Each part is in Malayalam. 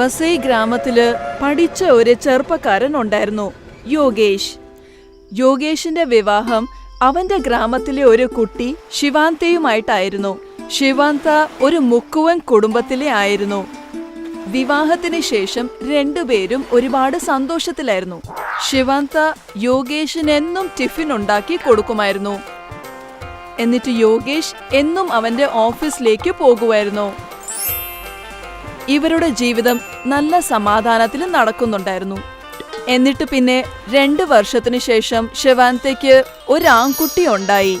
വസൈ ഗ്രാമത്തിൽ പഠിച്ച ഒരു ചെറുപ്പക്കാരൻ ഉണ്ടായിരുന്നു യോഗേഷ്. യോഗേഷിന്റെ വിവാഹം അവന്റെ ഗ്രാമത്തിലെ ഒരു കുട്ടി ശിവാന്തയുമായിട്ടായിരുന്നു. ശിവാന്ത ഒരു മുക്കുവൻ കുടുംബത്തിലെ ആയിരുന്നു. വിവാഹത്തിന് ശേഷം രണ്ടുപേരും ഒരുപാട് സന്തോഷത്തിലായിരുന്നു. ശിവാന്ത യോഗേഷിന് എന്നും ടിഫിൻ ഉണ്ടാക്കി കൊടുക്കുമായിരുന്നു. എന്നിട്ട് യോഗേഷ് എന്നും അവന്റെ ഓഫീസിലേക്ക് പോകുമായിരുന്നു. ഇവരുടെ ജീവിതം നല്ല സമാധാനത്തിൽ നടക്കുന്നുണ്ടായിരുന്നു. എന്നിട്ട് പിന്നെ രണ്ട് വർഷത്തിനു ശേഷം ശിവാന്തയ്ക്ക് ഒരു ആൺകുട്ടി ഉണ്ടായി.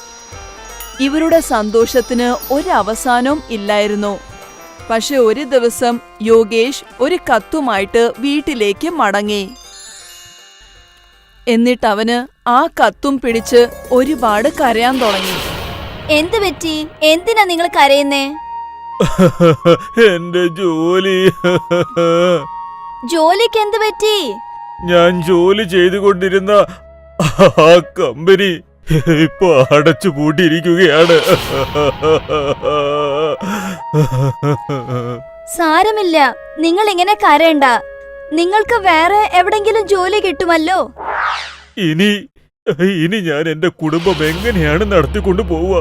ഇവരുടെ സന്തോഷത്തിന് ഒരവസാനവും ഇല്ലായിരുന്നു. പക്ഷെ ഒരു ദിവസം യോഗേഷ് ഒരു കത്തുമായിട്ട് വീട്ടിലേക്ക് മടങ്ങി. എന്നിട്ട് അവന് ആ കത്തും പിടിച്ച് ഒരുപാട് കരയാൻ തുടങ്ങി. എന്ത് പറ്റി? എന്തിനാ നിങ്ങൾ കരയുന്നേ? എന്റെ ജോലി. ജോലിക്ക് എന്ത് പറ്റി? ഞാൻ ജോലി ചെയ്തുകൊണ്ടിരുന്ന ആ കമ്പനി ഇപ്പൊ അടച്ചു പൂട്ടിയിരിക്കുകയാണ്. സാരമില്ല. നിങ്ങൾ ഇങ്ങനെ കരയണ്ട. നിങ്ങൾക്ക് വേറെ എവിടെങ്കിലും ജോലി കിട്ടുമല്ലോ? ഇനി ഇനി ഞാൻ എന്റെ കുടുംബം എങ്ങനെയാണ് നടത്തിക്കൊണ്ടു പോവുക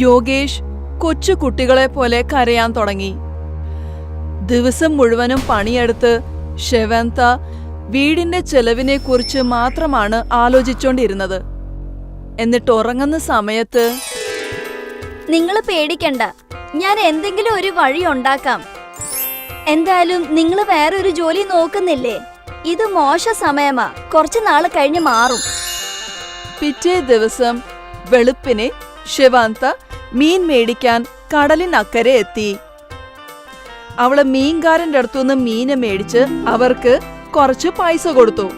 യോഗേഷ് കൊച്ചു കുട്ടികളെ പോലെ കരയാൻ തുടങ്ങി. ദിവസം മുഴുവനും പണിയെടുത്ത് ഷെവന്ത വീടിന്റെ ചെലവിനെ കുറിച്ച് മാത്രമാണ് ആലോചിച്ചോണ്ടിരുന്നത്. എന്നിട്ട് ഉറങ്ങുന്ന സമയത്ത് നിങ്ങൾ പേടിക്കണ്ട. ഞാൻ എന്തെങ്കിലും ഒരു വഴി ഉണ്ടാക്കാം. എന്തായാലും നിങ്ങൾ വേറൊരു ജോലി നോക്കുന്നില്ലേ? ഇത് മോശ സമയമാ. കുറച്ച് നാൾ കഴിഞ്ഞ് മാറും. പിറ്റേ ദിവസം വെളുപ്പിനെ ശിവാന്ത മീൻ മേടിക്കാൻ കടലിനക്കരെ എത്തി. അവൾ മീൻകാരന്റെ അടുത്തുനിന്ന് മീനെ മേടിച്ച് അവർക്ക് കുറച്ച് പൈസ കൊടുത്തു.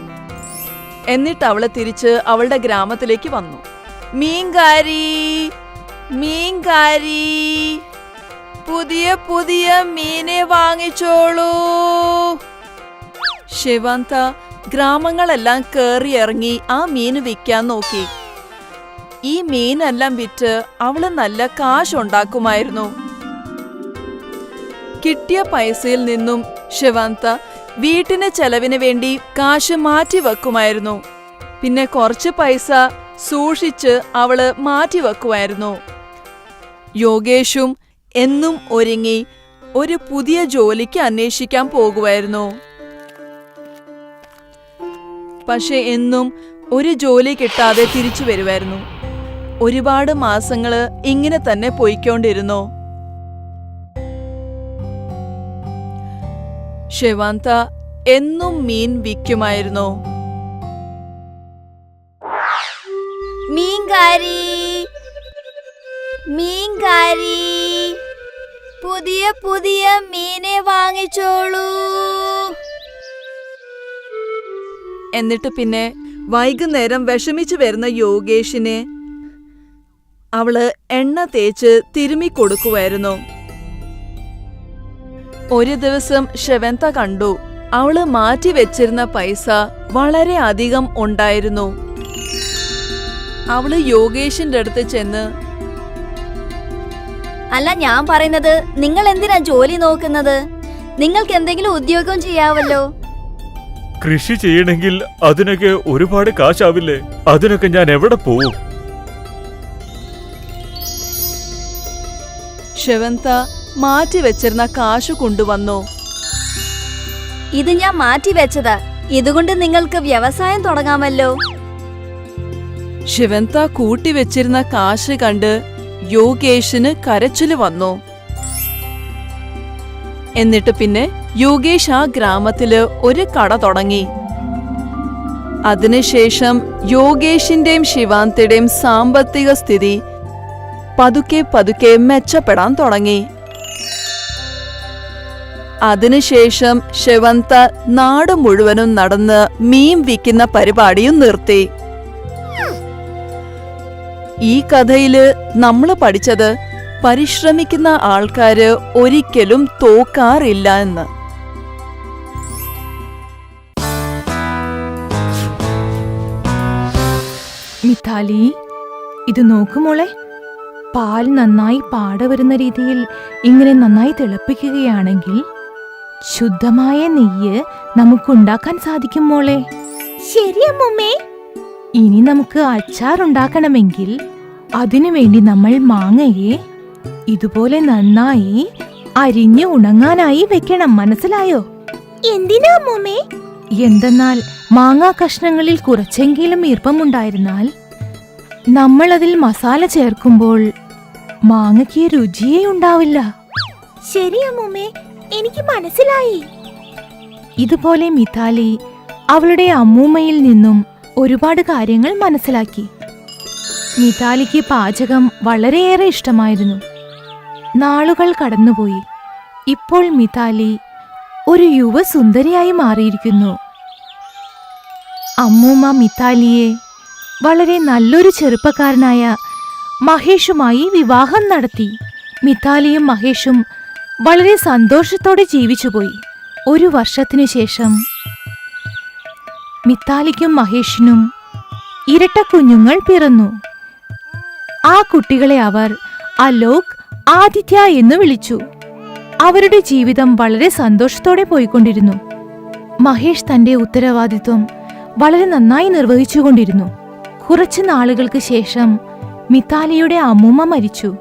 എന്നിട്ട് അവൾ തിരിച്ച് അവളുടെ ഗ്രാമത്തിലേക്ക് വന്നു. മീൻകാരി മീൻകാരി പുതിയ പുതിയ മീനെ വാങ്ങിച്ചോളൂ. ശിവന്ത ഗ്രാമങ്ങളെല്ലാം കേറി ഇറങ്ങി ആ മീന് വിൽക്കാൻ നോക്കി. ഈ മീനെല്ലാം വിറ്റ് അവൾ നല്ല കാശ് ഉണ്ടാക്കുമായിരുന്നു കിട്ടിയ പൈസയിൽ നിന്നും ശിവാന്ത വീട്ടിന് ചെലവിന് വേണ്ടി കാശ് മാറ്റി വെക്കുമായിരുന്നു പിന്നെ കുറച്ച് പൈസ സൂക്ഷിച്ച് അവൾ മാറ്റി വെക്കുമായിരുന്നു യോഗേഷും എന്നും ഒരുങ്ങി ഒരു പുതിയ ജോലിക്ക് അന്വേഷിക്കാൻ പോകുമായിരുന്നു. പക്ഷെ എന്നും ഒരു ജോലി കിട്ടാതെ തിരിച്ചു വരുമായിരുന്നു. ഒരുപാട് മാസങ്ങൾ ഇങ്ങനെ തന്നെ പോയിക്കൊണ്ടിരുന്നു. ശിവാന്ത എന്നും മീൻ വിൽക്കുമായിരുന്നു. മീൻകാരി മീൻകാരി പുതിയ പുതിയ മീനെ വാങ്ങിച്ചോളൂ. എന്നിട്ട് പിന്നെ വൈകുന്നേരം വിഷമിച്ചു വരുന്ന യോഗേഷിനെ അവൾ എണ്ണ തേച്ച് തിരുമി കൊടുക്കുമായിരുന്നു ഒരു ദിവസം ഷെവന്ത കണ്ടു. അവൾ മാറ്റി വെച്ചിരുന്ന പൈസ വളരെ അധികം ഉണ്ടായിരുന്നു. അവൾ യോഗേഷിന്റെ അടുത്ത് ചെന്ന് അല്ല ഞാൻ പറയുന്നത് നിങ്ങൾ എന്തിനാ ജോലി നോക്കുന്നത്? നിങ്ങൾക്ക് എന്തെങ്കിലും ഉദ്യോഗം ചെയ്യാവല്ലോ? കൃഷി ചെയ്യണമെങ്കിൽ അതിനൊക്കെ ഒരുപാട് കാശാവില്ലേ? അതിനൊക്കെ ഞാൻ എവിടെ പോവും? ഷെവന്ത മാറ്റി വെച്ചിരുന്ന കാശ് കൊണ്ടുവന്നു. ഇത് ഞാൻ മാറ്റി വെച്ചത് ഇതുകൊണ്ട് നിങ്ങൾക്ക് വ്യവസായം തുടങ്ങാമല്ലോ. ശിവന്ത കൂട്ടി വെച്ചിരുന്ന കാശ് കണ്ട് യോഗേഷിന് കരച്ചിൽ വന്നു. എന്നിട്ട് പിന്നെ യോഗേഷ് ആ ഗ്രാമത്തിൽ ഒരു കട തുടങ്ങി. അതിനുശേഷം യോഗേഷിന്റെയും ശിവാന്തയുടെയും സാമ്പത്തിക സ്ഥിതി പതുക്കെ പതുക്കെ മെച്ചപ്പെടാൻ തുടങ്ങി. അതിനുശേഷം ശിവന്ത നാട് മുഴുവനും നടന്ന് മീൻ വിൽക്കുന്ന പരിപാടിയും നിർത്തി. ഈ കഥയിൽ നമ്മൾ പഠിച്ചത് പരിശ്രമിക്കുന്ന ആൾക്കാര് ഒരിക്കലും തോക്കാറില്ല എന്ന്. മിഥാലി ഇത് നോക്ക് മോളെ. പാൽ നന്നായി പാട വരുന്ന രീതിയിൽ ഇങ്ങനെ നന്നായി തിളപ്പിക്കുകയാണെങ്കിൽ ശുദ്ധമായ നെയ്യ് നമുക്കുണ്ടാക്കാൻ സാധിക്കും മോളെ. ശരിയമ്മേ ഇനി നമുക്ക് അച്ചാർ ഉണ്ടാക്കണമെങ്കിൽ അതിനു വേണ്ടി നമ്മൾ മാങ്ങയെ ഇതുപോലെ നന്നായി അരിഞ്ഞു ഉണങ്ങാനായി വെക്കണം മനസ്സിലായോ? എന്തിനാ മോമേ എന്തെന്നാൽ മാങ്ങാ കഷ്ണങ്ങളിൽ കുറച്ചെങ്കിലും ഈർപ്പമുണ്ടായിരുന്നാൽ നമ്മൾ അതിൽ മസാല ചേർക്കുമ്പോൾ മാങ്ങയ്ക്ക് രുചിയേ ഉണ്ടാവില്ല. ശരി അമ്മൂമ്മേ എനിക്ക് മനസ്സിലായി. ഇതുപോലെ മിതാലി അവളുടെ അമ്മൂമ്മയിൽ നിന്നും ഒരുപാട് കാര്യങ്ങൾ മനസ്സിലാക്കി. മിതാലിക്ക് പാചകം വളരെയേറെ ഇഷ്ടമായിരുന്നു. നാളുകൾ കടന്നുപോയി. ഇപ്പോൾ മിതാലി ഒരു യുവസുന്ദരിയായി മാറിയിരിക്കുന്നു. അമ്മൂമ്മ മിതാലിയെ വളരെ നല്ലൊരു ചെറുപ്പക്കാരനായ മഹേഷുമായി വിവാഹം നടത്തി. മിതാലിയും മഹേഷും വളരെ സന്തോഷത്തോടെ ജീവിച്ചുപോയി. ഒരു വർഷത്തിനു ശേഷം മിത്താലിക്കും മഹേഷിനും ഇരട്ട കുഞ്ഞുങ്ങൾ പിറന്നു. ആ കുട്ടികളെ അവർ അലോക് ആദിത്യ എന്ന് വിളിച്ചു. അവരുടെ ജീവിതം വളരെ സന്തോഷത്തോടെ പോയിക്കൊണ്ടിരുന്നു. മഹേഷ് തന്റെ ഉത്തരവാദിത്വം വളരെ നന്നായി നിർവഹിച്ചുകൊണ്ടിരുന്നു. കുറച്ചു നാളുകൾക്ക് ശേഷം മിതാലിയുടെ അമ്മൂമ്മ മരിച്ചു.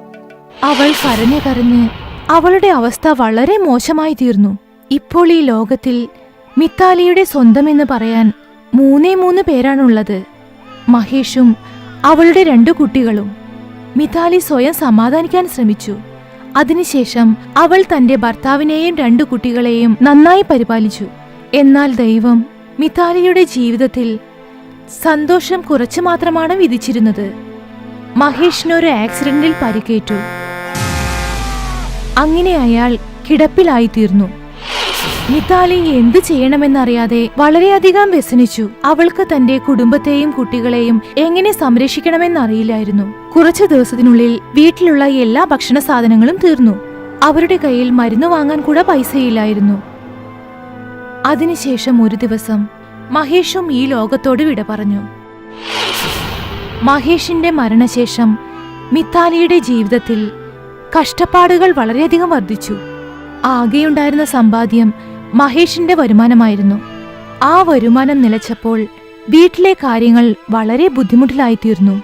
അവൾ കരഞ്ഞു കരഞ്ഞ് അവളുടെ അവസ്ഥ വളരെ മോശമായി തീർന്നു. ഇപ്പോൾ ഈ ലോകത്തിൽ മിത്താലിയുടെ സ്വന്തമെന്ന് പറയാൻ മൂന്നേ മൂന്ന് പേരാണുള്ളത്. മഹേഷും അവളുടെ രണ്ടു കുട്ടികളും. മിതാലി സ്വയം സമാധാനിക്കാൻ ശ്രമിച്ചു. അതിനുശേഷം അവൾ തന്റെ ഭർത്താവിനെയും രണ്ടു കുട്ടികളെയും നന്നായി പരിപാലിച്ചു. എന്നാൽ ദൈവം മിതാലിയുടെ ജീവിതത്തിൽ സന്തോഷം കുറച്ചു മാത്രമാണ് വിധിച്ചിരുന്നത്. മഹേഷിനൊരു ആക്സിഡന്റിൽ പരിക്കേറ്റു. അങ്ങനെ അയാൾ കിടപ്പിലായി കിടപ്പിലായിത്തീർന്നു. മിതാലി എന്ത് ചെയ്യണമെന്നറിയാതെ വളരെയധികം വ്യസനിച്ചു. അവൾക്ക് തന്റെ കുടുംബത്തെയും കുട്ടികളെയും എങ്ങനെ സംരക്ഷിക്കണമെന്നറിയില്ലായിരുന്നു. കുറച്ചു ദിവസത്തിനുള്ളിൽ വീട്ടിലുള്ള എല്ലാ ഭക്ഷണ സാധനങ്ങളും തീർന്നു. അവരുടെ കയ്യിൽ മരുന്ന് വാങ്ങാൻ കൂടെ പൈസയില്ലായിരുന്നു. അതിനുശേഷം ഒരു ദിവസം മഹേഷും ഈ ലോകത്തോട് വിട പറഞ്ഞു. മഹേഷിന്റെ മരണശേഷം മിത്താലിയുടെ ജീവിതത്തിൽ കഷ്ടപ്പാടുകൾ വളരെയധികം വർദ്ധിച്ചു. ആകെയുണ്ടായിരുന്ന സമ്പാദ്യം മഹേഷിന്റെ വരുമാനമായിരുന്നു. ആ വരുമാനം നിലച്ചപ്പോൾ വീട്ടിലെ കാര്യങ്ങൾ വളരെ ബുദ്ധിമുട്ടിലായിത്തീർന്നു.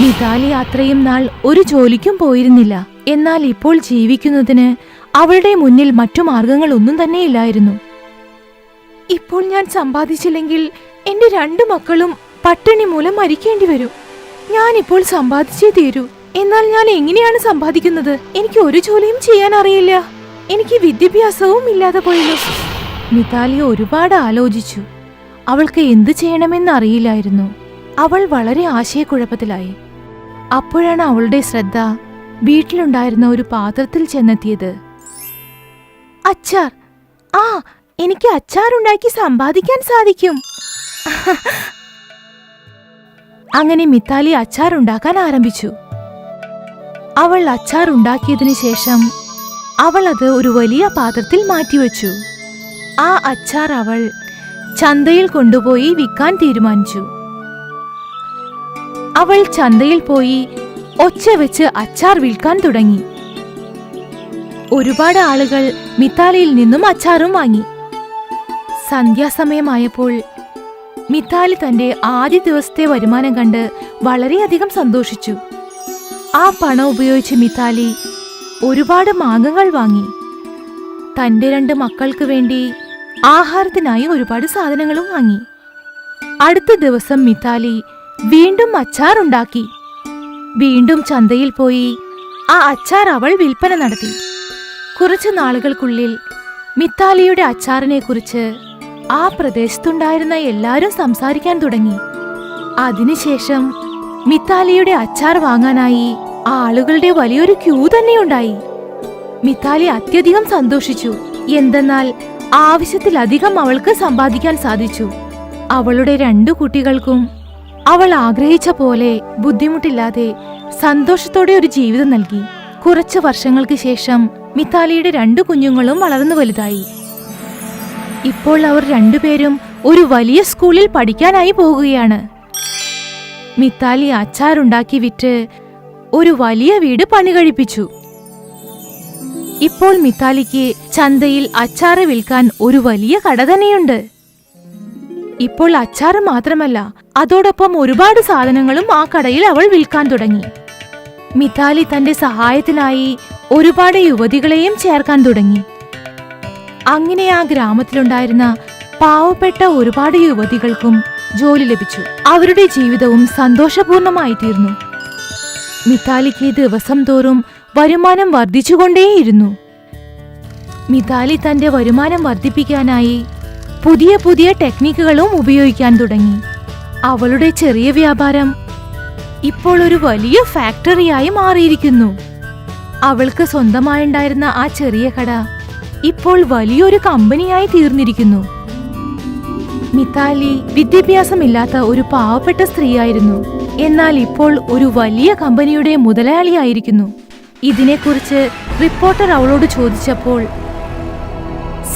മിതാലി അത്രയും നാൾ ഒരു ജോലിക്കും പോയിരുന്നില്ല. എന്നാൽ ഇപ്പോൾ ജീവിക്കുന്നതിന് അവളുടെ മുന്നിൽ മറ്റു മാർഗങ്ങളൊന്നും തന്നെയില്ലായിരുന്നു. ഇപ്പോൾ ഞാൻ സമ്പാദിച്ചില്ലെങ്കിൽ എന്റെ രണ്ടു മക്കളും പട്ടിണി മൂലം മരിക്കേണ്ടി വരും. ഞാനിപ്പോൾ സമ്പാദിച്ചേ തീരൂ. എന്നാൽ ഞാൻ എങ്ങനെയാണ് സമ്പാദിക്കുന്നത്? എനിക്ക് ഒരു ജോലിയും ചെയ്യാൻ അറിയില്ല. എനിക്ക് വിദ്യാഭ്യാസവും ഇല്ലാതെ പോയല്ലോ. മിതാലി ഒരുപാട് ആലോചിച്ചു. അവൾക്ക് എന്തു ചെയ്യണമെന്ന് അറിയില്ലായിരുന്നു. അവൾ വളരെ ആശയക്കുഴപ്പത്തിലായി. അപ്പോഴാണ് അവളുടെ ശ്രദ്ധ വീട്ടിലുണ്ടായിരുന്ന ഒരു പാത്രത്തിൽ ചെന്നെത്തിയത്. അച്ചാർ ആ എനിക്ക് അച്ചാറുണ്ടാക്കി സമ്പാദിക്കാൻ സാധിക്കും. അങ്ങനെ മിത്താലി അച്ചാർ ഉണ്ടാക്കാൻ ആരംഭിച്ചു. അവൾ അച്ചാർ ഉണ്ടാക്കിയതിനു ശേഷം അവൾ അത് ഒരു വലിയ പാത്രത്തിൽ മാറ്റിവെച്ചു. ആ അച്ചാർ അവൾ ചന്തയിൽ കൊണ്ടുപോയി വിൽക്കാൻ തീരുമാനിച്ചു. അവൾ ചന്തയിൽ പോയി ഒച്ച വെച്ച് അച്ചാർ വിൽക്കാൻ തുടങ്ങി. ഒരുപാട് ആളുകൾ മിത്താലിയിൽ നിന്നും അച്ചാറും വാങ്ങി. സന്ധ്യാസമയമായപ്പോൾ മിത്താലി തന്റെ ആദ്യ ദിവസത്തെ വരുമാനം കണ്ട് വളരെയധികം സന്തോഷിച്ചു. ആ പണം ഉപയോഗിച്ച് മിത്താലി ഒരുപാട് മാങ്ങകൾ വാങ്ങി. തന്റെ രണ്ട് മക്കൾക്ക് വേണ്ടി ആഹാരത്തിനായി ഒരുപാട് സാധനങ്ങളും വാങ്ങി. അടുത്ത ദിവസം മിത്താലി വീണ്ടും അച്ചാർ ഉണ്ടാക്കി. വീണ്ടും ചന്തയിൽ പോയി ആ അച്ചാർ അവൾ വിൽപ്പന നടത്തി. കുറച്ചു നാളുകൾക്കുള്ളിൽ മിത്താലിയുടെ അച്ചാറിനെ കുറിച്ച് ആ പ്രദേശത്തുണ്ടായിരുന്ന എല്ലാരും സംസാരിക്കാൻ തുടങ്ങി. അതിനുശേഷം മിത്താലിയുടെ അച്ചാർ വാങ്ങാനായി ആളുകളുടെ വലിയൊരു ക്യൂ തന്നെ ഉണ്ടായി മിത്താലി അത്യധികം സന്തോഷിച്ചു. എന്തെന്നാൽ ആവശ്യത്തിലധികം അവൾക്ക് സമ്പാദിക്കാൻ സാധിച്ചു. അവളുടെ രണ്ടു കുട്ടികൾക്കും അവൾ ആഗ്രഹിച്ച പോലെ ബുദ്ധിമുട്ടില്ലാതെ സന്തോഷത്തോടെ ഒരു ജീവിതം നൽകി. കുറച്ചു വർഷങ്ങൾക്ക് ശേഷം മിത്താലിയുടെ രണ്ടു കുഞ്ഞുങ്ങളും വളർന്നു വലുതായി. ഇപ്പോൾ അവർ രണ്ടുപേരും ഒരു വലിയ സ്കൂളിൽ പഠിക്കാനായി പോകുകയാണ്. മിത്താലി അച്ചാറുണ്ടാക്കി വിറ്റ് ഒരു വലിയ വീട് പണി കഴിപ്പിച്ചു. ഇപ്പോൾ മിത്താലിക്ക് ചന്തയിൽ അച്ചാറ് വിൽക്കാൻ ഒരു വലിയ കട തന്നെയുണ്ട്. ഇപ്പോൾ അച്ചാറ് മാത്രമല്ല അതോടൊപ്പം ഒരുപാട് സാധനങ്ങളും ആ കടയിൽ അവൾ വിൽക്കാൻ തുടങ്ങി. മിതാലി തന്റെ സഹായത്തിനായി ഒരുപാട് യുവതികളെയും ചേർക്കാൻ തുടങ്ങി. അങ്ങനെ ആ ഗ്രാമത്തിലുണ്ടായിരുന്ന പാവപ്പെട്ട ഒരുപാട് യുവതികൾക്കും ജോലി ലഭിച്ചു. അവരുടെ ജീവിതവും സന്തോഷപൂർണമായി തീർന്നു മിതാലിക്ക് ദിവസം തോറും വരുമാനം വർദ്ധിച്ചുകൊണ്ടേയിരുന്നു. മിതാലി തന്റെ വരുമാനം വർദ്ധിപ്പിക്കാനായി പുതിയ പുതിയ ടെക്നിക്കുകളും ഉപയോഗിക്കാൻ തുടങ്ങി. അവളുടെ ചെറിയ വ്യാപാരം ഇപ്പോൾ ഒരു വലിയ ഫാക്ടറിയായി മാറിയിരിക്കുന്നു. അവൾക്ക് സ്വന്തമായുണ്ടായിരുന്ന ആ ചെറിയ കട ഇപ്പോൾ വലിയൊരു കമ്പനിയായി തീർന്നിരിക്കുന്നു. മിതാലി വിദ്യാഭ്യാസമില്ലാത്ത ഒരു പാവപ്പെട്ട സ്ത്രീയായിരുന്നു. എന്നാൽ ഇപ്പോൾ ഒരു വലിയ കമ്പനിയുടെ മുതലാളിയായിരിക്കുന്നു. ഇതിനെക്കുറിച്ച് റിപ്പോർട്ടർ അവളോട് ചോദിച്ചപ്പോൾ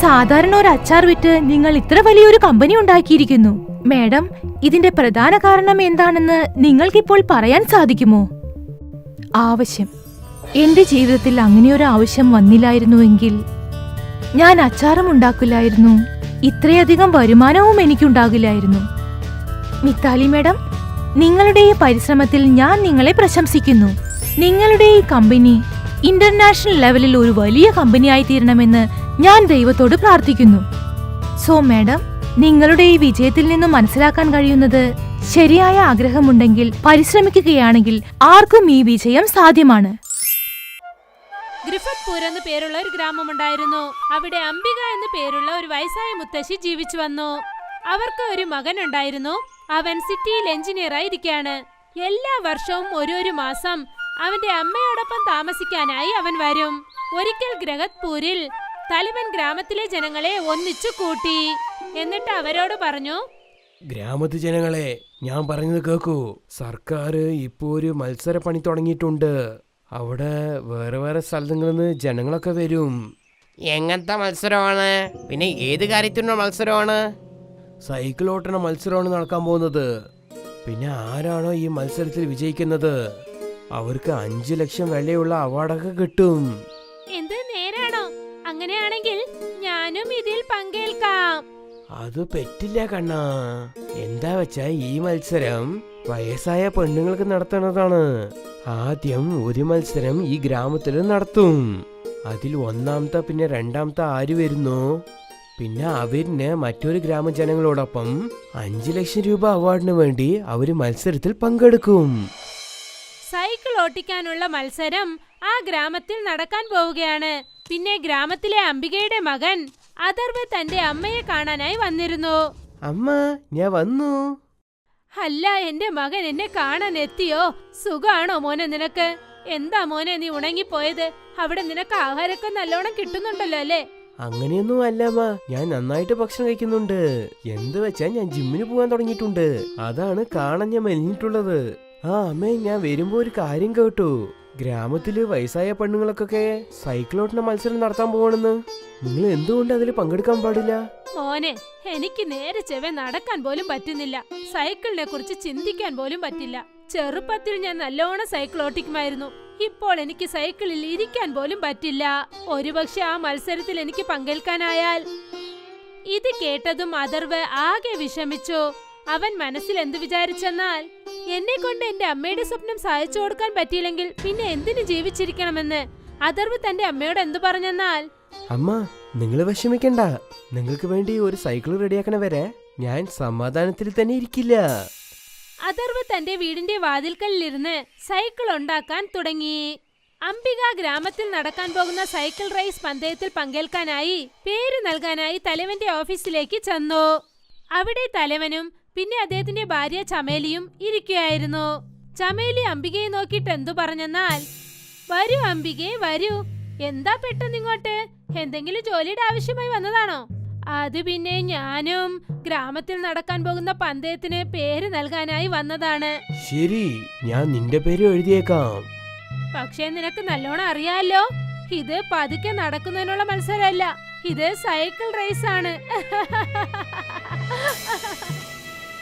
സാധാരണ ഒരു അച്ചാർ വിറ്റ് നിങ്ങൾ ഇത്ര വലിയൊരു കമ്പനി ഉണ്ടാക്കിയിരിക്കുന്നു. മാഡം ഇതിന്റെ പ്രധാന കാരണം എന്താണെന്ന് നിങ്ങൾക്കിപ്പോൾ പറയാൻ സാധിക്കുമോ? ആവശ്യം. എന്റെ ജീവിതത്തിൽ അങ്ങനെയൊരു ആവശ്യം വന്നില്ലായിരുന്നുവെങ്കിൽ ഞാൻ അച്ചാറും ഉണ്ടാക്കില്ലായിരുന്നു. ഇത്രയധികം വരുമാനവും എനിക്കുണ്ടാകില്ലായിരുന്നു. മിത്താലി മേഡം നിങ്ങളുടെ ഈ പരിശ്രമത്തിൽ ഞാൻ നിങ്ങളെ പ്രശംസിക്കുന്നു. നിങ്ങളുടെ ഈ കമ്പനി ഇന്റർനാഷണൽ ലെവലിൽ ഒരു വലിയ കമ്പനിയായി തീരണമെന്ന് ഞാൻ ദൈവത്തോട് പ്രാർത്ഥിക്കുന്നു. സോ മാഡം നിങ്ങളുടെ ഈ വിജയത്തിൽ നിന്നും മനസ്സിലാക്കാൻ കഴിയുന്നത് ശരിയായ ആഗ്രഹമുണ്ടെങ്കിൽ പരിശ്രമിക്കുകയാണെങ്കിൽ ആർക്കും ഈ വിജയം സാധ്യമാണ്. ഗ്രിഫത്പൂർ എന്ന് പേരുള്ള ഒരു ഗ്രാമമുണ്ടായിരുന്നു. അവിടെ അംബിക എന്ന് പേരുള്ള ഒരു വയസ്സായ മുത്തശ്ശി ജീവിച്ചു വന്നു. അവർക്ക് ഒരു മകൻ ഉണ്ടായിരുന്നു അവൻ സിറ്റിയിൽ എഞ്ചിനീയർ ഇരിക്കുകയാണ് എല്ലാ വർഷവും ഓരോരു മാസം അവന്റെ അമ്മയോടൊപ്പം താമസിക്കാനായി അവൻ വരും. ഒരിക്കൽ ഗ്രഹത്പൂരിൽ തലിവൻ ഗ്രാമത്തിലെ ജനങ്ങളെ ഒന്നിച്ചു കൂട്ടി. എന്നിട്ട് അവരോട് പറഞ്ഞു ഗ്രാമത്തിൽ ജനങ്ങളെ ഞാൻ പറഞ്ഞത് കേക്കൂ. സർക്കാർ ഇപ്പോ ഒരു പണി തുടങ്ങിയിട്ടുണ്ട്. അവിടെ വേറെ വേറെ സ്ഥലങ്ങളിൽ നിന്ന് ജനങ്ങളൊക്കെ വരും. എങ്ങനത്തെ മത്സരമാണ്? പിന്നെ ഏത് കാര്യത്തിനുള്ള മത്സരമാണ്? സൈക്കിൾ ഓട്ടണ മത്സരമാണ് നടക്കാൻ പോകുന്നത്. പിന്നെ ആരാണോ ഈ മത്സരത്തിൽ വിജയിക്കുന്നത്? അവർക്ക് അഞ്ചു ലക്ഷം വിലയുള്ള അവാർഡൊക്കെ കിട്ടും. എന്ത് നേരാണോ. അങ്ങനെയാണെങ്കിൽ ഞാനും ഇതിൽ പങ്കേൽക്കാം. അത് പറ്റില്ല കണ്ണാ. എന്താ വെച്ചാ ഈ മത്സരം? വയസ്സായ പെണ്ണുങ്ങൾക്ക് നടത്തുന്നതാണ് ആദ്യം ഒരു മത്സരം ഈ ഗ്രാമത്തിൽ നടത്തും. അതിൽ ഒന്നാമത്തെ പിന്നെ രണ്ടാമത്തെ ആര് വരുന്നു? പിന്നെ അവരിന് മറ്റൊരു ഗ്രാമജനങ്ങളോടൊപ്പം അഞ്ചു ലക്ഷം രൂപ അവാർഡിന് വേണ്ടി അവർ മത്സരത്തിൽ പങ്കെടുക്കും. സൈക്കിൾ ഓട്ടിക്കാനുള്ള മത്സരം ആ ഗ്രാമത്തിൽ നടക്കാൻ പോവുകയാണ്. പിന്നെ ഗ്രാമത്തിലെ അംബികയുടെ മകൻ അഥർവ് തന്റെ അമ്മയെ കാണാനായി വന്നിരുന്നു. അമ്മ ഞാൻ വന്നു. അല്ല എന്റെ മകൻ എന്നെ കാണാൻ എത്തിയോ? സുഖാണോ മോനെ നിനക്ക്? എന്താ മോനെ നീ ഉണങ്ങിപ്പോയത്? അവിടെ നിനക്ക് ആഹാരമൊക്കെ നല്ലോണം കിട്ടുന്നുണ്ടല്ലോ അല്ലേ? അങ്ങനെയൊന്നും അല്ല അമ്മ. ഞാൻ നന്നായിട്ട് ഭക്ഷണം കഴിക്കുന്നുണ്ട്. എന്ത് വെച്ചാ ഞാൻ ജിമ്മിന് പോകാൻ തുടങ്ങിയിട്ടുണ്ട്. അതാണ് കാണാൻ ഞാൻ മെലിഞ്ഞിട്ടുള്ളത്. ആ അമ്മേ ഞാൻ വരുമ്പോ ഒരു കാര്യം കേട്ടു. ഗ്രാമത്തിൽ വയസ്സായ പെണ്ണുങ്ങൾക്കൊക്കെ സൈക്കിളോട്ടിന് മത്സരം നടത്താൻ പോകണെന്ന് നിങ്ങൾ എന്തുകൊണ്ട് അതിൽ പങ്കെടുക്കാൻ പാടില്ല? മോനെ എനിക്ക് നേരെ ചെവ നടക്കാൻ പോലും പറ്റുന്നില്ല. സൈക്കിളിനെ കുറിച്ച് ചിന്തിക്കാൻ പോലും പറ്റില്ല. ചെറുപ്പത്തിൽ ഞാൻ നല്ലോണം സൈക്കിൾ ഓട്ടിക്കുമായിരുന്നു. ഇപ്പോൾ എനിക്ക് സൈക്കിളിൽ ഇരിക്കാൻ പോലും പറ്റില്ല. ഒരുപക്ഷെ ആ മത്സരത്തിൽ എനിക്ക് പങ്കെടുക്കാനായാൽ ഇത് കേട്ടതും അതർവ് ആകെ വിഷമിച്ചു. അവൻ മനസ്സിൽ എന്ത് വിചാരിച്ചെന്നാൽ എന്നെ കൊണ്ട് എന്റെ അമ്മയുടെ സ്വപ്നം സഹായിച്ചു കൊടുക്കാൻ പറ്റിയില്ലെങ്കിൽ പിന്നെ എന്തിനു ജീവിച്ചിരിക്കണമെന്ന് അതർവ് തന്റെ അമ്മയോട് എന്തു പറഞ്ഞെന്നാൽ? അമ്മ നിങ്ങൾ വിഷമിക്കണ്ട. നിങ്ങൾക്ക് വേണ്ടി ഒരു സൈക്കിൾ റെഡിയാക്കണ വരെ ഞാൻ സമാധാനത്തിൽ തന്നെ ഇരിക്കില്ല. അതർവ് തന്റെ വീടിന്റെ വാതിൽക്കലിരുന്ന് സൈക്കിൾ ഉണ്ടാക്കാൻ തുടങ്ങി. അംബിക ഗ്രാമത്തിൽ നടക്കാൻ പോകുന്ന സൈക്കിൾ റേസ് പന്തയത്തിൽ പങ്കേൽക്കാനായി പേര് നൽകാനായി തലവന്റെ ഓഫീസിലേക്ക് ചെന്നു. അവിടെ തലവനും പിന്നെ അദ്ദേഹത്തിന്റെ ഭാര്യ ചമേലിയും ഇരിക്കുകയായിരുന്നു. ചമേലി അംബികയെ നോക്കിയിട്ട് എന്തു പറഞ്ഞെന്നാൽ വരൂ അംബികെ വരൂ. എന്താ പെട്ടെന്ന് ഇങ്ങോട്ട്? എന്തെങ്കിലും ജോലിയുടെ ആവശ്യമായി വന്നതാണോ? അത് പിന്നെ ഞാനും ഗ്രാമത്തിൽ നടക്കാൻ പോകുന്ന പന്തയത്തിന് പേര് നൽകാനായി വന്നതാണ്. ശരി ഞാൻ നിന്റെ പേര് എഴുതിയേക്കാം. പക്ഷേ നിനക്ക് നല്ലോണം അറിയാലോ ഇത് പതുക്കെ നടക്കുന്നതിനുള്ള മത്സരമല്ല ഇത് സൈക്കിൾ റേസ് ആണ്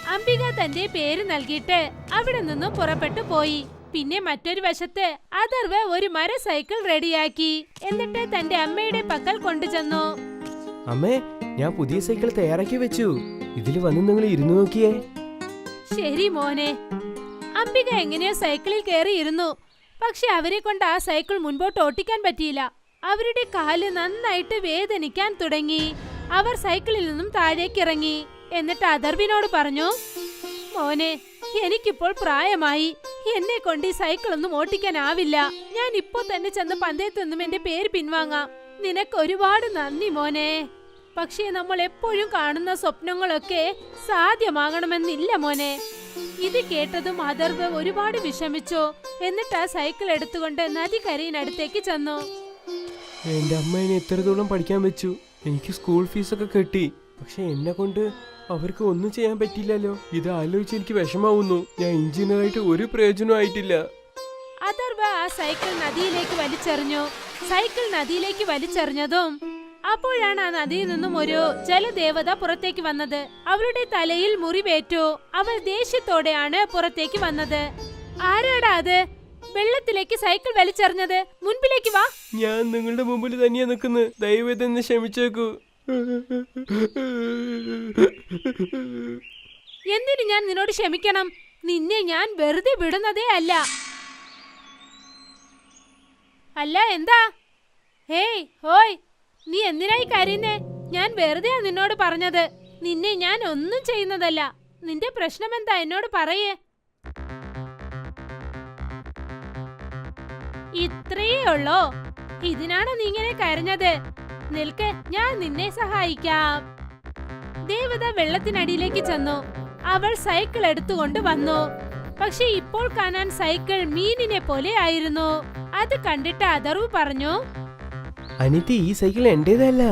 അംബിക തന്റെ പേര് നൽകിയിട്ട് അവിടെ നിന്നും പുറപ്പെട്ടു പോയി. പിന്നെ മറ്റൊരു വശത്ത് അഥർവ് ഒരു മര സൈക്കിൾ റെഡിയാക്കി. എന്നിട്ട് തന്റെ അമ്മയുടെ പക്കൽ കൊണ്ടുചെന്നു. അമ്മേ ഞാൻ പുതിയ സൈക്കിൾ തയ്യാറാക്കി വെച്ചു. ഇതിൽ വന്ന് നിങ്ങൾ ഇരുന്നു നോക്കിയേ. ശരി മോനെ. അംബിക എങ്ങനെയോ സൈക്കിളിൽ കയറി ഇരുന്നു. പക്ഷെ അവരെ കൊണ്ട് ആ സൈക്കിൾ മുൻപോട്ട് ഓട്ടിക്കാൻ പറ്റിയില്ല. അവരുടെ കാൽ നന്നായിട്ട് വേദനിക്കാൻ തുടങ്ങി. അവർ സൈക്കിളിൽ നിന്നും താഴേക്ക് ഇറങ്ങി എന്നിട്ട് അദർവിനോട് പറഞ്ഞു മോനെ എനിക്കിപ്പോൾ പ്രായമായി. എന്നെ കൊണ്ട് ഈ സൈക്കിൾ ഒന്നും ഓട്ടിക്കാനാവില്ല. ഞാൻ ഇപ്പോ തന്നെ ചെന്ന് പന്തയത്തൊന്നും എന്റെ പേര് പിൻവാങ്ങാം. നിനക്ക് ഒരുപാട് നന്ദി മോനെ. പക്ഷേ നമ്മൾ എപ്പോഴും കാണുന്ന സ്വപ്നങ്ങളൊക്കെ സാധ്യമാകണമെന്നില്ല മോനെ. ഇത് കേട്ടതും അദർവ് ഒരുപാട് വിഷമിച്ചു. എന്നിട്ട് ആ സൈക്കിൾ എടുത്തുകൊണ്ട് നദിക്കരയിനടുത്തേക്ക് ചെന്നു. എന്റെ അമ്മ എന്നെ എത്രത്തോളം പഠിക്കാൻ വെച്ചു. എനിക്ക് സ്കൂൾ ഫീസൊക്കെ കെട്ടി. പക്ഷെ എന്നെ കൊണ്ട് അവർക്ക് ഒന്നും ചെയ്യാൻ പറ്റില്ലല്ലോ. ഇത് ആലോചിച്ച് എനിക്ക് വിഷമാവുന്നു. ഞാൻ എഞ്ചിനീയറായിട്ട് ഒരു പ്രയോജനം ആയിട്ടില്ല. അഥർവ ആ സൈക്കിൾ നദിയിലേക്ക് വലിച്ചെറിഞ്ഞു. സൈക്കിൾ നദിയിലേക്ക് വലിച്ചെറിഞ്ഞതും അപ്പോഴാണ് ആ നദിയിൽ നിന്നും ഒരു ജലദേവത പുറത്തേക്ക് വന്നത്. അവളുടെ തലയിൽ മുറിവേറ്റു. അവൾ ദേഷ്യത്തോടെയാണ് പുറത്തേക്ക് വന്നത്. ആരാടാ അത്? വെള്ളത്തിലേക്ക് സൈക്കിൾ വലിച്ചെറിഞ്ഞത്. മുൻപിലേക്ക് വാ. ഞാൻ നിങ്ങളുടെ മുമ്പിൽ തന്നെയാ നിൽക്കുന്നത് ദൈവം എന്നെ ക്ഷമിച്ചേക്കൂ. എന്തിനു ഞാൻ നിന്നോട് ക്ഷമിക്കണം? നിന്നെ ഞാൻ വെറുതെ വിടുന്നതേ അല്ല. അല്ല എന്താ? ഹേയ് ഹോയ് നീ എന്തിനായി കരയുന്നേ? ഞാൻ വെറുതെയാ നിന്നോട് പറഞ്ഞത്. നിന്നെ ഞാൻ ഒന്നും ചെയ്യുന്നതല്ല. നിന്റെ പ്രശ്നം എന്താ? എന്നോട് പറയേ. ഇത്രയേ ഉള്ളോ? ഇതിനാണോ നീ ഇങ്ങനെ കരഞ്ഞത്? നിൽക്ക് ഞാൻ നിന്നെ സഹായിക്കാം. ദേവത വെള്ളത്തിനടിയിലേക്ക് ചെന്നു. അവൾ സൈക്കിൾ എടുത്തുകൊണ്ട് വന്നു. പക്ഷെ ഇപ്പോൾ കാണാൻ സൈക്കിൾ മീനിനെ പോലെ ആയിരുന്നു. അത് കണ്ടിട്ട് അതർവ് പറഞ്ഞു അനിത്തി ഈ സൈക്കിൾ എന്റേതല്ല.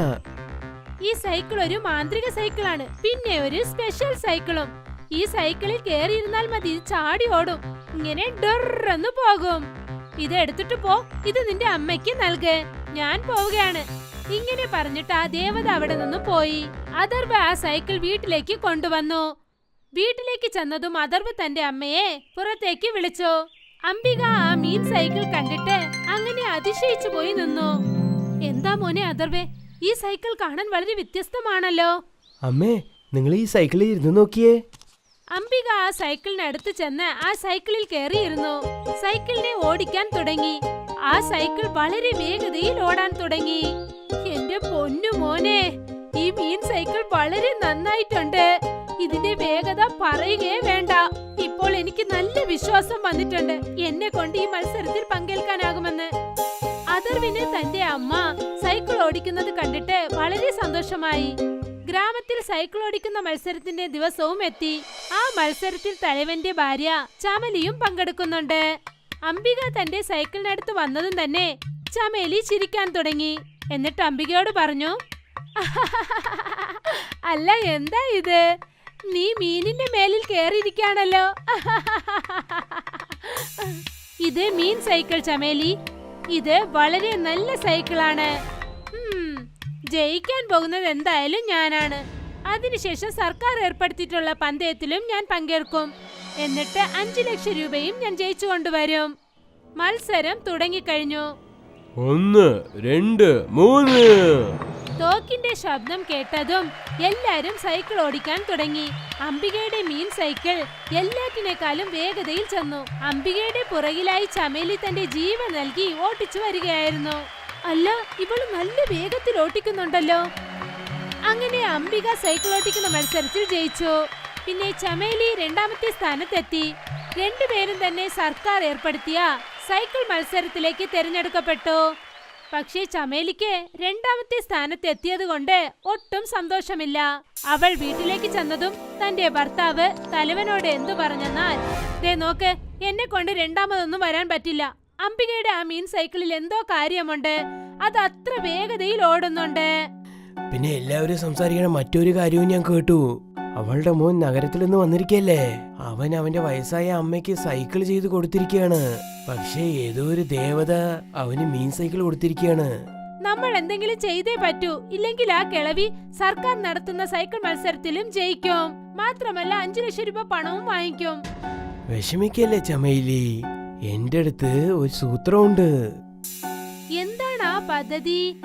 ഈ സൈക്കിൾ ഒരു മാന്ത്രിക സൈക്കിളാണ്. പിന്നെ ഒരു സ്പെഷ്യൽ സൈക്കിളും. ഈ സൈക്കിളിൽ കേറിയിരുന്നാൽ മതി ഇത് ചാടി ഓടും. ഇങ്ങനെ ഡൊറന്ന് പോകും. ഇത് എടുത്തിട്ട് പോ ഇത് നിന്റെ അമ്മയ്ക്ക് നൽകേ. ഞാൻ പോവുകയാണ്. ഇങ്ങനെ പറഞ്ഞിട്ട് ആ ദേവത അവിടെ നിന്ന് പോയി. അഥർവ് ആ സൈക്കിൾ വീട്ടിലേക്ക് കൊണ്ടുവന്നു. വീട്ടിലേക്ക് ചെന്നതും അഥർവ് തന്റെ അമ്മയെ പുറത്തേക്ക് വിളിച്ചു. അംബിക ആ മീൻ സൈക്കിൾ കണ്ടിട്ട് അങ്ങനെ അതിശയിച്ചു പോയി നിന്നു. എന്താ മോനെ അഥർവേ ഈ സൈക്കിൾ കാണാൻ വളരെ വ്യത്യസ്തമാണല്ലോ. അമ്മേ നിങ്ങൾ ഈ സൈക്കിളിൽ ഇരുന്ന് നോക്കിയേ. അംബിക ആ സൈക്കിളിനടുത്ത് ചെന്ന് ആ സൈക്കിളിൽ കയറിയിരുന്നു. സൈക്കിളിനെ ഓടിക്കാൻ തുടങ്ങി. ആ സൈക്കിൾ വളരെ വേഗതയിൽ ഓടാൻ തുടങ്ങി. പൊന്നു ഈ മീൻ സൈക്കിൾ വളരെ നന്നായിട്ടുണ്ട്. ഇതിന്റെ വേഗത പറയുകയേ വേണ്ട. ഇപ്പോൾ എനിക്ക് നല്ല വിശ്വാസം വന്നിട്ടുണ്ട്. എന്നെ കൊണ്ട് ഈ മത്സരത്തിൽ പങ്കെടുക്കാനാകുമെന്ന് അഥർവിന് തന്റെ അമ്മ സൈക്കിൾ ഓടിക്കുന്നത് കണ്ടിട്ട് വളരെ സന്തോഷമായി. ഗ്രാമത്തിൽ സൈക്കിൾ ഓടിക്കുന്ന മത്സരത്തിന്റെ ദിവസവും എത്തി. ആ മത്സരത്തിൽ തലവന്റെ ഭാര്യ ചമലിയും പങ്കെടുക്കുന്നുണ്ട്. അംബിക തന്റെ സൈക്കിളിനടുത്ത് വന്നതും തന്നെ ചമേലി ചിരിക്കാൻ തുടങ്ങി. എന്നിട്ട് അംബികയോട് പറഞ്ഞു അല്ല എന്താ ഇത്? നീ മീനിന്റെ മേലിൽ കേറിയിരിക്കാണല്ലോ ഇത് മീൻ സൈക്കിൾ ചമേലി. ഇത് വളരെ നല്ല സൈക്കിളാണ്. ജയിക്കാൻ പോകുന്നത് എന്തായാലും ഞാനാണ്. അതിനുശേഷം സർക്കാർ ഏർപ്പെടുത്തിയിട്ടുള്ള പന്തയത്തിലും ഞാൻ പങ്കെടുക്കും. എന്നിട്ട് അഞ്ചു ലക്ഷം രൂപയും ഞാൻ ജയിച്ചു കൊണ്ടുവരും മത്സരം തുടങ്ങിക്കഴിഞ്ഞു. ഒന്ന് രണ്ട് മൂന്ന്. തോക്കിന്റെ ശബ്ദം കേട്ടതും എല്ലാരും സൈക്കിൾ ഓടിക്കാൻ തുടങ്ങി. അംബികയുടെ മീൻ സൈക്കിൾ എല്ലാറ്റിനേക്കാളും വേഗതയിൽ ചെന്നു. അംബികയുടെ പുറകിലായി ചമേലി തന്റെ ജീവൻ നൽകി ഓട്ടിച്ചു വരികയായിരുന്നു. അല്ല ഇവൾ നല്ല വേഗത്തിൽ ഓട്ടിക്കുന്നുണ്ടല്ലോ അങ്ങനെ അംബിക സൈക്കിൾ ഓട്ടിക്കുന്ന മത്സരത്തിൽ ജയിച്ചു. പിന്നെ ചമേലി രണ്ടാമത്തെ സ്ഥാനത്തെത്തി. രണ്ടുപേരും തന്നെ സർക്കാർ ഏർപ്പെടുത്തിയ സൈക്കിൾ മത്സരത്തിലേക്ക് തിരഞ്ഞെടുക്കപ്പെട്ടു. പക്ഷേ ചമേലിക്ക് രണ്ടാമത്തെ സ്ഥാനത്ത് എത്തിയത് കൊണ്ട് ഒട്ടും സന്തോഷമില്ല. അവൾ വീട്ടിലേക്ക് ചെന്നതും തന്റെ ഭർത്താവ് തലവനോട് എന്തു പറഞ്ഞെന്നാൽ ദേ നോക്ക് എന്നെ കൊണ്ട് രണ്ടാമതൊന്നും വരാൻ പറ്റില്ല. അംബികയുടെ ആ മീൻ സൈക്കിളിൽ എന്തോ കാര്യമുണ്ട്. അത് അത്ര വേഗതയിൽ ഓടുന്നുണ്ട്. പിന്നെ എല്ലാവരും സംസാരിക്കണ മറ്റൊരു കാര്യവും ഞാൻ കേട്ടു. അവളുടെ മോൻ നഗരത്തിൽ നിന്ന് വന്നിരിക്കല്ലേ? അവൻ അവന്റെ വയസ്സായ അമ്മയ്ക്ക് സൈക്കിൾ ചെയ്ത് കൊടുത്തിരിക്കുകയാണ് പക്ഷേ ഏതോ ഒരു ദേവത അവന് മീൻ സൈക്കിൾ കൊടുത്തിരിക്കുകയാണ് നമ്മൾ എന്തെങ്കിലും ചെയ്തേ പറ്റൂ. ഇല്ലെങ്കിൽ ആ കിളവി സർക്കാർ നടത്തുന്ന സൈക്കിൾ മത്സരത്തിലും ജയിക്കും. മാത്രമല്ല അഞ്ചു ലക്ഷം രൂപ പണവും വാങ്ങിക്കും. വിഷമിക്കല്ലേ ചമയിലി? എന്റെ അടുത്ത് ഒരു സൂത്രമുണ്ട്. പദ്ധതി.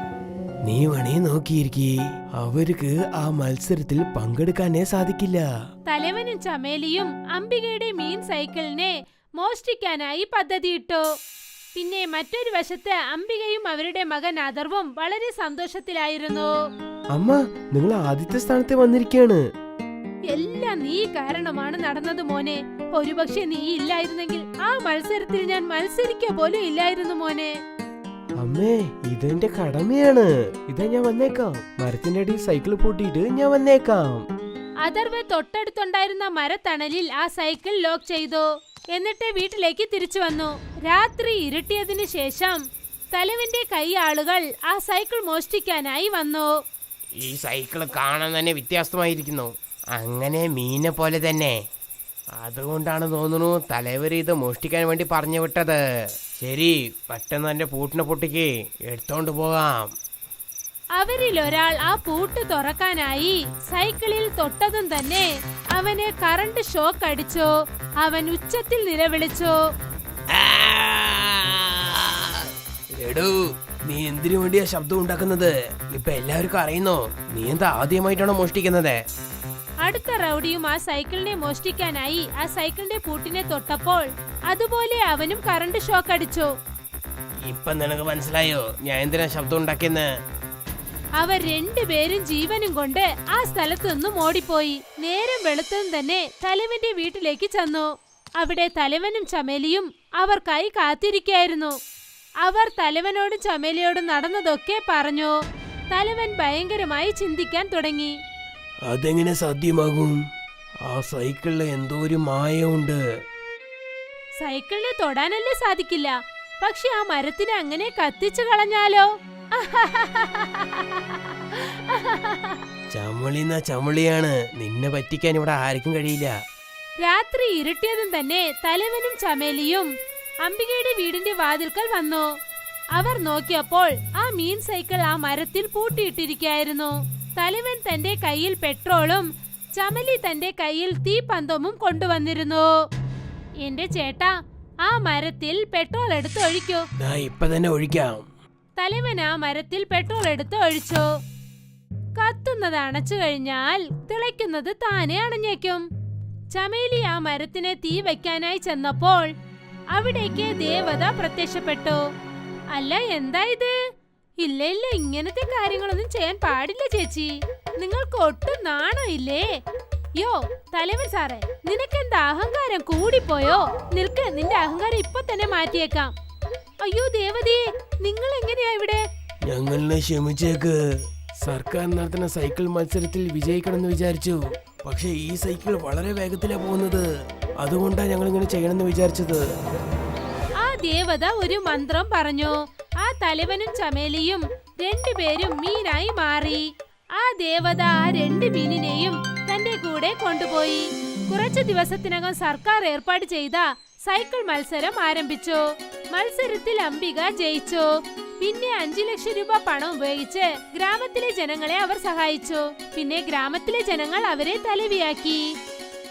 നീ വേണേ നോക്കിയിരിക്കേ. അവർക്ക് ആ മത്സരത്തിൽ പങ്കെടുക്കാനേ സാധിക്കില്ല. തലവനും ചമേലിയും അംബികയുടെ മീൻ സൈക്കിളിനെ മോഷ്ടിക്കാനായി പദ്ധതിയിട്ടു. പിന്നെ മറ്റൊരു വശത്ത് അംബികയും അവരുടെ മകൻ അഥർവും വളരെ സന്തോഷത്തിലായിരുന്നു. അമ്മ നിങ്ങൾ ആദ്യത്തെ സ്ഥാനത്ത് വന്നിരിക്കാണ്. എല്ലാം നീ കാരണമാണ് നടന്നത് മോനെ. ഒരുപക്ഷെ നീ ഇല്ലായിരുന്നെങ്കിൽ ആ മത്സരത്തിൽ ഞാൻ മത്സരിക്കുക പോലും ഇല്ലായിരുന്നു മോനെ. അമ്മേ ഇതെന്റെ കടമയാണ്. ഇതാ ഞാൻ വന്നേക്കാം. മരത്തിന്റെ അടിയിൽ സൈക്കിൾ പൂട്ടിയിട്ട് ഞാൻ വന്നേക്കാം. അതർവ് തൊട്ടടുത്തുണ്ടായിരുന്ന മരത്തണലിൽ ആ സൈക്കിൾ ലോക്ക് ചെയ്തു. എന്നിട്ട് വീട്ടിലേക്ക് തിരിച്ചു വന്നു. രാത്രി ഇരുട്ടിയതിനു ശേഷം തലവിന്റെ കൈ ആളുകൾ ആ സൈക്കിൾ മോഷ്ടിക്കാനായി വന്നു. ഈ സൈക്കിൾ കാണാൻ തന്നെ വ്യത്യാസമായിരിക്കുന്നു. അങ്ങനെ മീനെ പോലെ തന്നെ. അതുകൊണ്ടാണ് തോന്നുന്നു തലവർ ഇത് മോഷ്ടിക്കാൻ വേണ്ടി പറഞ്ഞു വിട്ടത്. ശരി പെട്ടെന്ന് എന്റെ പൂട്ടിനെ പൊട്ടിക്ക്. എടുത്തോണ്ട് പോകാം. അവരിൽ ഒരാൾ ആ പൂട്ട് തുറക്കാനായി സൈക്കിളിൽ തൊട്ടതും തന്നെ അവന് കറണ്ട് ഷോക്ക് അടിച്ചോ അവൻ ഉച്ചത്തിൽ നിലവിളിച്ചോ. എടൂ നീ എന്തിനു വേണ്ടിയാ ശബ്ദം ഉണ്ടാക്കുന്നത്? ഇപ്പൊ എല്ലാവർക്കും അറിയുന്നോ നീ എന്താ ആദ്യമായിട്ടാണോ മോഷ്ടിക്കുന്നത്? അടുത്ത റൗഡിയും ആ സൈക്കിളിനെ മോഷ്ടിക്കാനായി ആ സൈക്കിളിന്റെ പൂട്ടിനെ തൊട്ടപ്പോൾ അതുപോലെ അവനും കറണ്ട് ഷോക്ക് അടിച്ചു. ഇപ്പൊ നിനക്ക് മനസ്സിലായോ? ഞാൻ എന്തിനാ ശബ്ദം ഉണ്ടാക്കിയെന്ന്? അവർ രണ്ടുപേരും ജീവനും കൊണ്ട് ആ സ്ഥലത്തു നിന്നും ഓടിപ്പോയി. നേരം വെളുത്തും തന്നെ തലവന്റെ വീട്ടിലേക്ക് ചെന്നു. അവിടെ തലവനും ചമേലിയും അവർക്കായി കാത്തിരിക്കായിരുന്നു അവർ തലവനോടും ചമേലിയോടും നടന്നതൊക്കെ പറഞ്ഞു. തലവൻ ഭയങ്കരമായി ചിന്തിക്കാൻ തുടങ്ങി. അതെങ്ങനെ സാധ്യമാകും? ആ സൈക്കിളിൽ എന്തോ ഒരു മായമുണ്ട് സൈക്കിളിനെ തൊടാനല്ലേ സാധിക്കില്ല. പക്ഷെ ആ മരത്തിനെ അങ്ങനെ കത്തിച്ചു കളഞ്ഞാലോ? ചമളിന്ന ചമളിയാണ് നിന്നെ പറ്റിക്കാൻ ഇവിടെ ആർക്കും കഴിയില്ല. രാത്രി ഇരുട്ടിയതും തന്നെ തലവനും ചമേലിയും അംബികയുടെ വീടിന്റെ വാതിൽക്കൽ വന്നു. അവർ നോക്കിയപ്പോൾ ആ മീൻ സൈക്കിൾ ആ മരത്തിൽ പൂട്ടിയിട്ടിരിക്കായിരുന്നു തലവൻ തന്റെ കയ്യിൽ പെട്രോളും ചമലി തന്റെ കയ്യിൽ തീപ്പന്തവും കൊണ്ടുവന്നിരുന്നു. എന്റെ ചേട്ടാ ആ മരത്തിൽ പെട്രോൾ എടുത്ത് ഒഴിക്കൂ. ഇപ്പൊ തന്നെ ഒഴിക്കാം. തലവൻ ആ മരത്തിൽ പെട്രോൾ എടുത്ത് ഒഴിച്ചു. കത്തുന്നത് അണച്ചു കഴിഞ്ഞാൽ തിളയ്ക്കുന്നത് താനെ അണഞ്ഞേക്കും. ചമേലി ആ മരത്തിനെ തീ വെക്കാനായി ചെന്നപ്പോൾ അവിടേക്ക് ദേവത പ്രത്യക്ഷപ്പെട്ടു. അല്ല എന്താ ഇത്? ഇല്ല ഇല്ല ഇങ്ങനത്തെ കാര്യങ്ങളൊന്നും ചെയ്യാൻ പാടില്ല ചേച്ചി. നിങ്ങൾക്ക് ഒട്ടും നാണോ ഇല്ലേ? യോ തലവൻ സാറേ നിനക്കെന്താ അഹങ്കാരം കൂടിപ്പോയോ? നിൽക്ക് നിന്റെ അഹങ്കാരം ഇപ്പൊ തന്നെ മാറ്റിയേക്കാം. അയ്യോ ദേവതയെ നിങ്ങൾ എങ്ങനെയാ ഇവിടെ? ഞങ്ങളെ ക്ഷമിച്ചേക്ക്. സർക്കാർ നടത്തുന്ന സൈക്കിൾ മത്സരത്തിൽ വിജയിക്കണമെന്ന് വിചാരിച്ചു. പക്ഷെ ഈ സൈക്കിൾ വളരെ വേഗത്തിലാ പോകുന്നത്. അതുകൊണ്ടാണ് ഞങ്ങൾ ഇങ്ങനെ ചെയ്യണമെന്ന് വിചാരിച്ചത്. ദേവത ഒരു മന്ത്രം പറഞ്ഞു. ആ തലവനും ചമേലിയും രണ്ടുപേരും മീനായി മാറി. ആ ദേവത ആ രണ്ട് മീനിനെയും തന്റെ കൂടെ കൊണ്ടുപോയി. കുറച്ചു ദിവസത്തിനകം സർക്കാർ ഏർപ്പാട് ചെയ്ത സൈക്കിൾ മത്സരം ആരംഭിച്ചു. മത്സരത്തിൽ അംബിക ജയിച്ചു. പിന്നെ അഞ്ചു ലക്ഷം രൂപ പണം ഉപയോഗിച്ച് ഗ്രാമത്തിലെ ജനങ്ങളെ അവർ സഹായിച്ചു. പിന്നെ ഗ്രാമത്തിലെ ജനങ്ങൾ അവരെ തലവിയാക്കി.